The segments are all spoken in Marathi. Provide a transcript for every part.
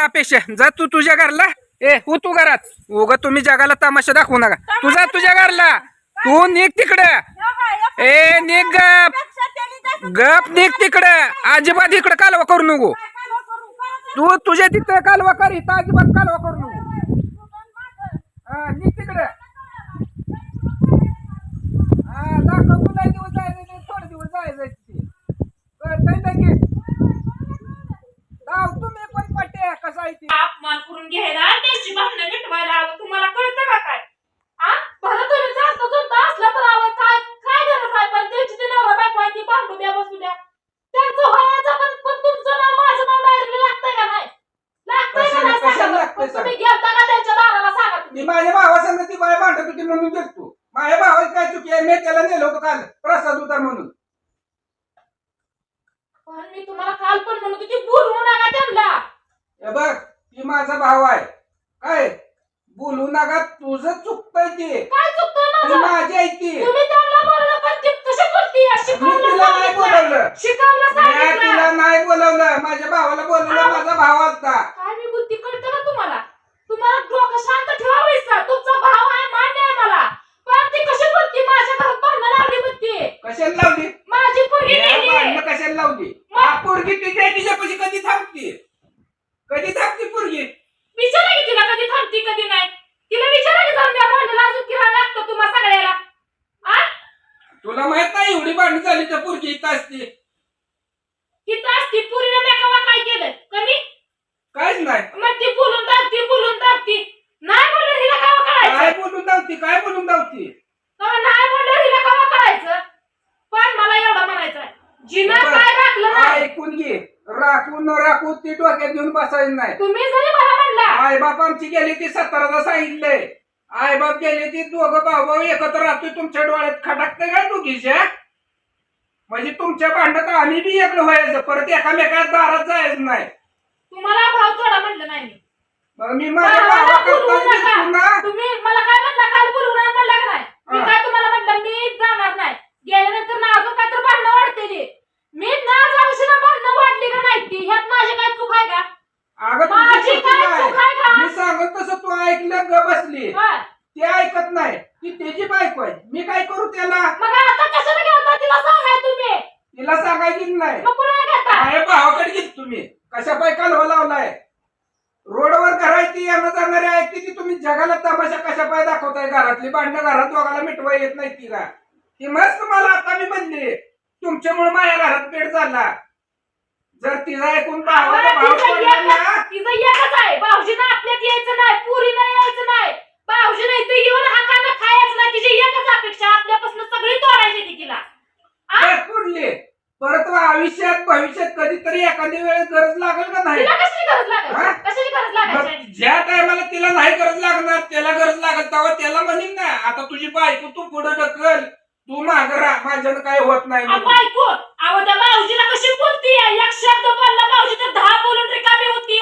त्यापेक्षा जा तू तुझ्या घरला. ए हो तू घरात. उगा तुम्ही जगाला तमाशा दाखवू नका. तू जा तुझ्या घरला. तू निघ तिकडं. ए निघ गप. गप निघ तिकडं. अजिबात इकडं कालवा करू नको. तू तुझ्या तिथं कालवा कर इथं अजिबात कालवा करू नको. हा निघ तिकडं. हा दाखव तुला दिवस जायचं थोडे दिवस जायचं ते कळतंय लगेच जाऊ तुम्ही पण पट्टे कसं आहे? ते अपमान करून घ्यायला त्यांची भांडणं मिटवायला हवं. तुम्हाला कळतं का काय? आ? भलं तुम्ही जास्त जुळत असलं तर हवं. काय काय गरज आहे? पण त्यांची ती नवरा बायको आहे ती भांडू द्या बसू द्या. त्यांचं व्हायचं पण पण तुमचं नाव माझं नाव डायरेक्टली लागतंय का नाही? लागतंय का कशाला- नाही कशाला सांगा बरं. लागतंय पण तुम्ही गेलता का त्यांच्या दाराला सांगा ती तुम्ही माझ्या भावासंग ती बाय भांडत होती म्हणून गेलतो. माझ्या भावाची काय चुकी आहे? मी त्याला नेलं होतं काल. प्रसाद होता म्हणून. पण मी तुम्हाला काल पण म्हणत होती बोलवू नका त्यांना. हे बघ ती माझा भाव आहे. काय? बोलू नका तुझं चुकतंय ते. काय चुकतंय ती माझं? माझी आहे ती. तुम्ही त्यांना बोललं पण ती कशी बोलती मी शिकवलं तिला नाही सांगितलं. बोलवलं. शिकवलं मी तिला सांगितलं नाही बोलवलं. माझ्या भावाला बोलवलं माझा भाव काय मी बुद्धी कळतं का तुम्हाला? तुम्हाला डोकं शांत तुमचा भाव आहे मान्य आहे मला. पण ती कशी बोलती माझ्या घरात भांडण लावली म्हणते कशाला लावली? माझी पोरगी या गेली. भांडणं कशाला लावली? मग? हा पोरगी तिच्या तिच्यापाशी कधी पोरगी विचारा की तिला कधी थांबती कधी नाही? तिला विचारा की जाऊन द्या भांडणाला अजून किराणा लागतो तुम्हा सगळ्याला. तुला माहीत नाही एवढी भांडण झाली तर पोरगी इथं असते. तिथं असती पुरीला मेकावा काय केलं? कमी? काहीच नाही. मग ती बोलून दाबती बोलून दाबती नाही बोललं हिला कावा काय कळायचं बोलून धावती काय बोलून धावती तेव्हा नाही बोललं हिला कावा कळायचं? पण मला एवढं म्हणायचं आहे जिनं. काय राखलं नाही? ऐकून घे. राखून न राखून ती डोक्यात घेऊन बसायचं नाही. तुम्ही जरी मला म्हणला. आई बाप आमची गेली ती सतराला सांगितलंय. आई बाप गेले ती दोघं भाऊ एकत्र राहतोय तुमच्या डोळ्यात खटाकते काय दोघीच्या म्हणजे तुमच्या भांडत आम्ही बी एकलं व्हायचं परत एकामेकात दारात जायचं नाही. तुम्हाला भाव थोडा म्हणलं नाही मी. माझ्या भावाला बोलवू भावाकडे नका. पुन्हा तुम्ही मला काय म्हणला काल बोलवून आण म्हणला का नाही मी हा. काय तुम्हाला म्हटलं मी जाणार नाही गेल्यानंतर ना अजून काय तर भांडणं वाढतेली मी ना जाऊशी ना भांडणं वाढली का नाही ती ह्यात माझी काय चूक आहे का अगं तुझी माझी चुकी काय नाही. चूक आहे का? मी सांगत तसं तू ऐकलं ग बसली. ते ऐकत नाही. ती त्याची बायको आहे. मी काय करू त्याला? मग आता कशाला घेता तिला सांगाय तुम्ही. तिला सांगायची नाही. मग कुणाला घेता? माझ्या भावाकडे गेली तुम्ही. कशा पाय कालवा लावलाय? रोडवर घरायची येणं जाणारी ऐकते ती तुम्ही जगाला तमाशा कशा पाय दाखवताय? घरातली भांडणं घरात दोघाला मिटवा येत नाही ती का ती मस्त मला आता मी म्हणली तुमच्यामुळे माझ्या घरात पेट झाला. जर तिला ऐकून भावाचा भाव पडला ना एकच- तिचं एकच आहे. भाऊजीनं आपल्यात यायचं नाही पुरीनं यायचं नाही. भाऊजीनं इथे येऊन हाताने खायचं नाही. तिची एकच अपेक्षा आपल्यापासून सगळी तोडायची ती तिला. आ? बस पुढली परत आयुष्यात भविष्यात कधीतरी एखादी वेळेस गरज लागेल का नाही? तिला कशाची गरज हा? लागेल कशाची गरज मग लागायची ज्या टायमाला तिला नाही गरज लागणार त्याला गरज लागत तेव्हा त्याला म्हणीन ना आता तुझी बायको तू पुढे ढकल. तू माग राहा. माझ्यानं काय होत नाही म्हणून. बायको अहो त्या भाऊजीला कशी बोलती एक शब्द बोलला भाऊजी तर दहा बोलून रिकामी होती.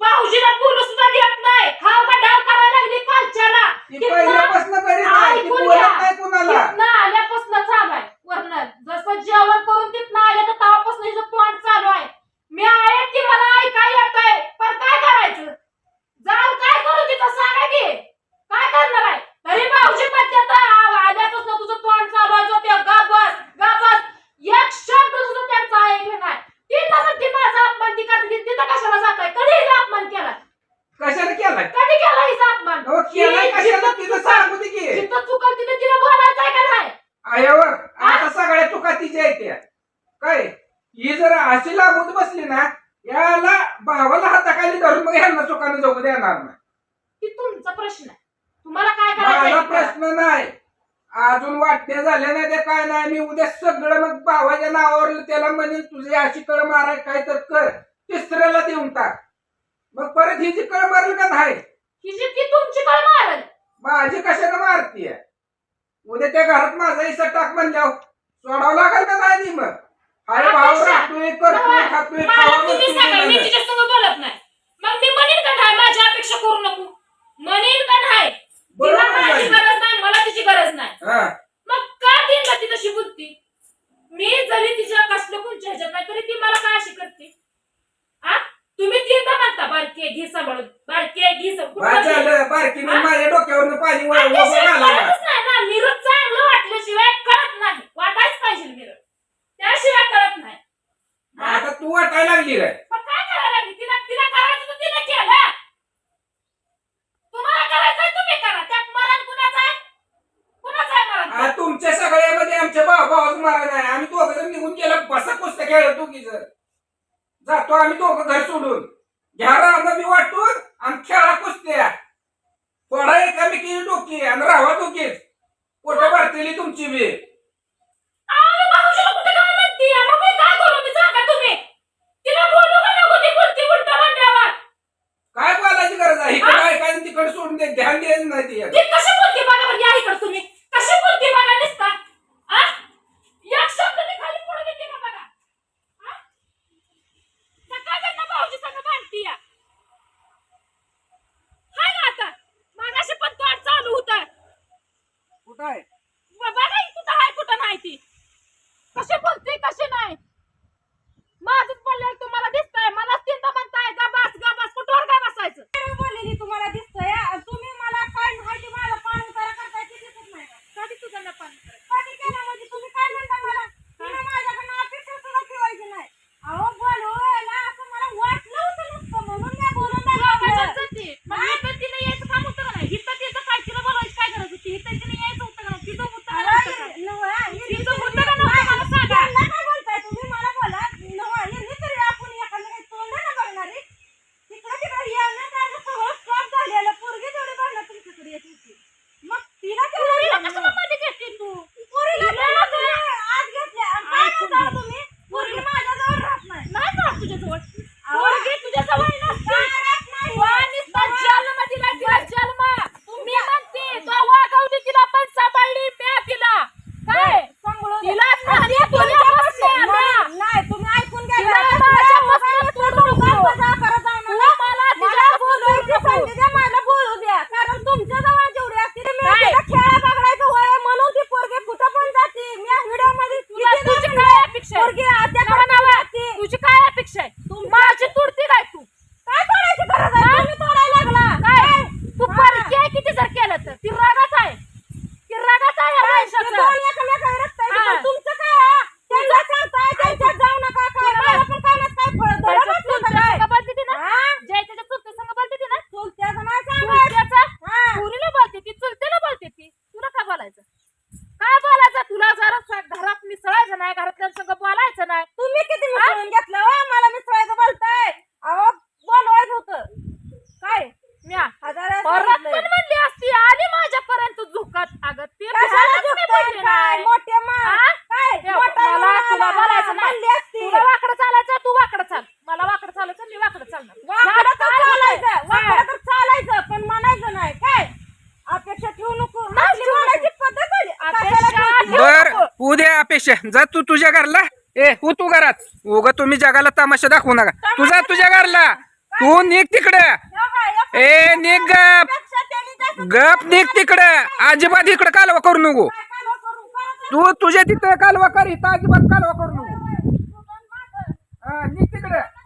भाऊजीला बोलू सुद्धा देत नाही खाऊ का डाव करायला लागली कालच्याला पहिल्यापासून ऐकून घ्या. नाही कुणाला तिथनं आल्यापासून चालू आहे वर्ण जसं जेवण करून तिथनं आल्या तर तेव्हापासून हिचं तोंड चालू आहे मी आहे की मला ऐकाय येत आहे पण काय करायचं जाऊन काय करू तिथं सांगा की काय करणार आहे तरी भाऊजी म्हणतात "आ- आल्यापासून तुझं तोंड चालू आहे जो ते गाबस गाबस एक शब्द सुद्धा त्यांचा ऐकलं नाही तिथं म्हणते माझा अपमान ती करते तिथं कशाला जात आहे कधी हिचा अपमान केला कशाला केलाय? कधी केला हिचा अपमान? अहो, केलाय कशाला? तिथं सांगू दे की. जिथं चुकल तिथं तिला बोलायचं आहे का नाही? आयावर आता सगळ्या चुका तिच्या येत्या काय? ही जर अशी लागून बसली ना याला भावाला हाताखाली धरून मग ह्यांना चुकाने जाऊ देणार नाही. ती तुमचा प्रश्न आहे. तुम्हाला काय करायचं प्रश्न नाही. अजून वाटणे झाले नाही ते काय नाही. मी उद्या सगळं मग भावाच्या नावावर त्याला म्हणेन तुझी अशी कळ माराय काय तर कर. तिसऱ्याला देऊन टाक. मग परत ही जी कळ मारली का नाही? ही तुमची कळ मारल? माझी कशाने मारतीय? उद्या त्या घरात माझा हिस्सा टाक म्हणल्यावर सोडावं लागेल का नाही नी मग? अरे भाऊ. राहतोय करतोय खातोय मला खावा तुम्ही म्हणतोय सांगा मी बोलत नाही. मग मी म्हणेन का नाही माझी अपेक्षा करू नको? म्हणेन का नाही? तिला बरोबर माझी. गरज नाही मला तिची गरज नाही. हा. मग का ती तशी बुद्धी मी जरी तिच्या कसलं कोणच्या ह्याच्यात नाही तरी ती मला काय अशी करते? तुम्ही तीनदा म्हणता बारकी घे सांभाळून बारकी घे सांभाळून. बारकी? मी माझ्या डोक्यावरनं पाणी ना मिरज चांगलं वाटल्याशिवाय कळत नाही. वाटायच पाहिजे मिरज. त्याशिवाय कळत नाही. आता तू वाटायला लागली काय? पण काय करायला लागली? तिला तिला करायचं तर तिने केलं. तुम्हाला करायचंय तुम्ही करा. त्यात मरण कुणाचं आहे? कुणाचं आहे मरण? आ, तुमच्या सगळ्यामध्ये आमच्या भाऊ भावाचं मारा नाही आम्ही दोघं जण निघून गेलो बसा कुस्त्या खेळत दोघी जण. जातो आम्ही दोघं घर सोडून. घ्या राहणं मी वाटून आणि खेळा कुस्त्या. थोडा एकामेकी डोकी आणि राहा दोघीच. पोट भरतेली तुमची बी. काय बोलायची गरज आहे? इकडे ऐकायचं तिकडे सोडून दे. ध्यान द्यायचं नाही right. सांगितलंय. पण म्हणली असती आली माझ्यापर्यंत झुकत. अगं ते कशाला ध्यानच नाही झुकताय पडली काय? नाही. मोठे मा हा? काय? ते मोठा मला मुलगा तुला आला, बोलायचं नाही. म्हणली असती. तुला वाकडं चालायचं तू वाकडं चाल. मला वाकडं चालायचं मी वाकडं चालणार. वाकडं तर काय होतंय? चालायचं. वाकडं तर चालायचं पण म्हणायचं नाही. काय? अपेक्षा ठेवू नको. आपली ठेवू बोलायची पद्धत आहे. अपेक्षा कशाला ठेवू? ठेवू बर नको. उद्या अपेक्षा. जा तू तुझ्या घरला. ए हो तू घरात. उग तुम्ही जगाला तमाशा दाखवू नका. तुझा तुझ्या घरला. तू निघ तिकडे. ए निघ गप. गप निघ तिकडे. अजिबात इकडे कालवा करू नको. तू तुझ्या तिथं कालवा कर इथं अजिबात कालवा करू नको. हा, निघ तिकडे.